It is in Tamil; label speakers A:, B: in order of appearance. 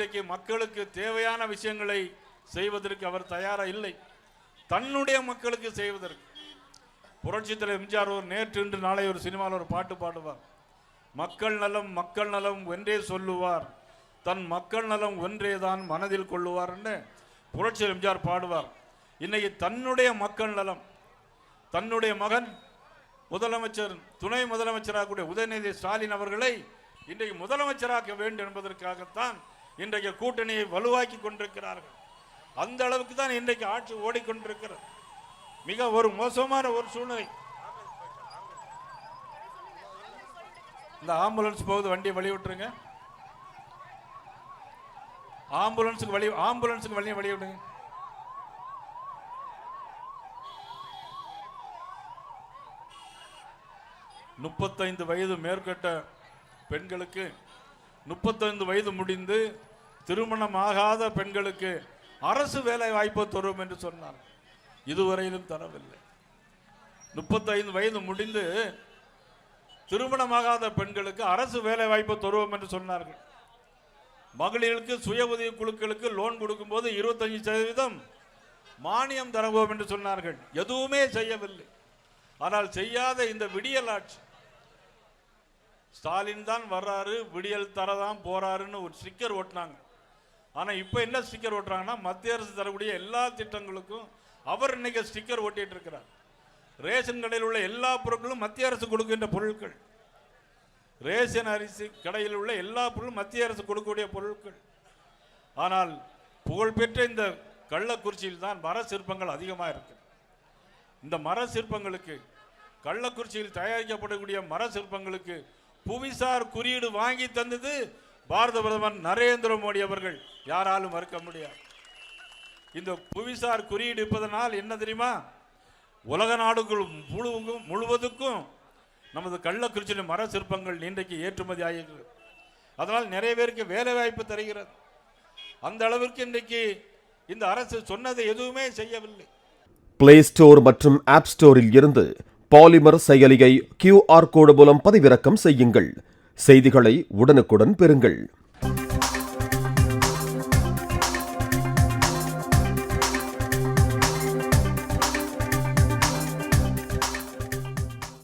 A: இன்றைக்கு மக்களுக்கு தேவையான விஷயங்களை செய்வதற்கு அவர் தயாராக இல்லை. தன்னுடைய மக்களுக்கு செய்வதற்கு. புரட்சித் தலைவர் எம்ஜிஆர் ஒரு நேற்று இன்று நாளை ஒரு சினிமாவில் ஒரு பாட்டு பாடுவார். மக்கள் நலம் மக்கள் நலம் ஒன்றே சொல்லுவார். தன் மக்கள் நலம் ஒன்றே தான் மனதில் கொள்ளுவார்னு புரட்சி எம்ஜிஆர் பாடுவார். இன்னைக்கு தன்னுடைய மக்கள் நலம் தன்னுடைய மகன் முதலமைச்சர் துணை முதலமைச்சராக கூடிய உதயநிதி ஸ்டாலின் அவர்களை இன்றைக்கு முதலமைச்சராக்க வேண்டும் என்பதற்காகத்தான் இன்றைக்கு கூட்டணியை வலுவாக்கி கொண்டிருக்கிறார்கள். அந்த அளவுக்கு தான் இன்றைக்கு ஆட்சி ஓடிக்கொண்டிருக்கிறது. மிக ஒரு மோசமான ஒரு சூழ்நிலை. இந்த ஆம்புலன்ஸ் போகுது வண்டியை வழி விட்டுருங்க. ஆம்புலன்ஸுக்கு வழி ஆம்புலன்ஸுக்கு வழியை வழி விடுங்க. முப்பத்தைந்து வயது மேற்கட்ட பெண்களுக்கு முப்பத்தைந்து வயது முடிந்து திருமணம் ஆகாத பெண்களுக்கு அரசு வேலை வாய்ப்பு தரும் என்று சொன்னார். இதுவரையிலும் தரவில்லை. முப்பத்தைந்து வயது முடிந்து திருமணமாகாத பெண்களுக்கு அரசு வேலை வாய்ப்பு தருவோம் என்று சொன்னார்கள். மகளிருக்கு சுய உதவி குழுக்களுக்கு லோன் கொடுக்கும்போது இருபத்தஞ்சு சதவீதம் மானியம் தருவோம் என்று சொன்னார்கள். எதுவுமே செய்யவில்லை. ஆனால் செய்யாத இந்த விடியல் ஆட்சி. ஸ்டாலின் தான் வர்றாரு விடியல் தரதான் போறாருன்னு ஒரு ஸ்டிக்கர் ஓட்டினாங்க. ஆனால் இப்போ என்ன ஸ்டிக்கர் ஓட்டுறாங்கன்னா மத்திய அரசு தரக்கூடிய எல்லா திட்டங்களுக்கும் அவர் இன்னைக்கு ஸ்டிக்கர் ஓட்டிகிட்டு இருக்கிறார். ரேஷன் கடையில் உள்ள எல்லா பொருட்களும் மத்திய அரசு கொடுக்கின்ற பொருட்கள். ரேஷன் அரிசி கடையில் உள்ள எல்லா பொருளும் மத்திய அரசு கொடுக்கக்கூடிய பொருட்கள். ஆனால் புகழ்பெற்ற இந்த கள்ளக்குறிச்சியில் தான் மர சிற்பங்கள் அதிகமாக இருக்கு. இந்த மர சிற்பங்களுக்கு கள்ளக்குறிச்சியில் தயாரிக்கப்படக்கூடிய மர சிற்பங்களுக்கு புவிசார் குறியீடு வாங்கி தந்தது பாரத பிரதமர் நரேந்திர மோடி அவர்கள். யாராலும் மறுக்க முடியாது. இந்த புவிசார் குறியீடு இருப்பதனால் என்ன தெரியுமா? உலக நாடுகள் முழுவதும் முழுவதுக்கும் நமது கள்ளக்குறிச்சியில் மர சிற்பங்கள் இன்றைக்கு ஏற்றுமதி ஆகிறது அதனால் நிறைய பேருக்கு வேலை வாய்ப்பு தருகிறது. அந்த அளவிற்கு இன்றைக்கு இந்த அரசு சொன்னதை எதுவுமே செய்யவில்லை.
B: பிளே ஸ்டோர் மற்றும் ஆப் ஸ்டோரில் இருந்து பாலிமர் செயலியை கியூஆர் கோடு மூலம் பதிவிறக்கம் செய்யுங்கள். செய்திகளை உடனுக்குடன் பெறுங்கள்.